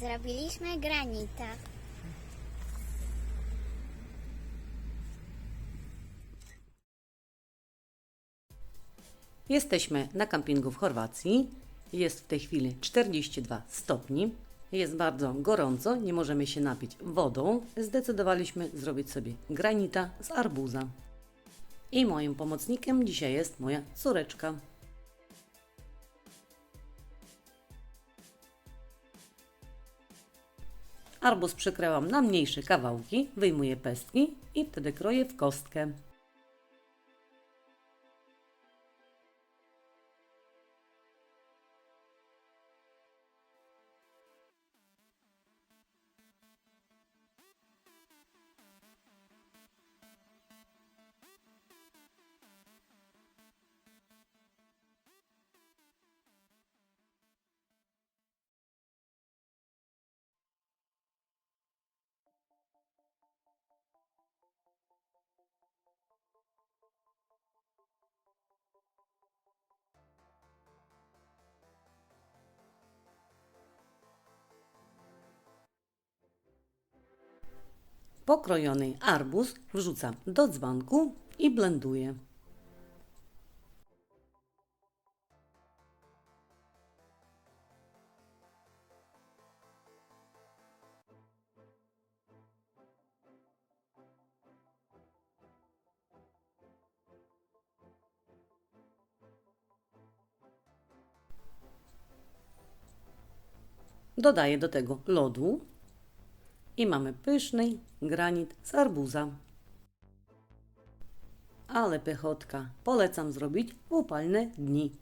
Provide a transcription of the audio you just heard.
Zrobiliśmy granita. Jesteśmy na kampingu w Chorwacji. Jest w tej chwili 42 stopni. Jest bardzo gorąco, nie możemy się napić wodą. Zdecydowaliśmy zrobić sobie granita z arbuza. I moim pomocnikiem dzisiaj jest moja córeczka. Arbuz przykryłam na mniejsze kawałki, wyjmuję pestki i wtedy kroję w kostkę. Pokrojony arbuz wrzucam do dzbanku i blenduję. Dodaję do tego lodu i mamy pyszny granit z arbuza. Ale pychotka polecam zrobić w upalne dni.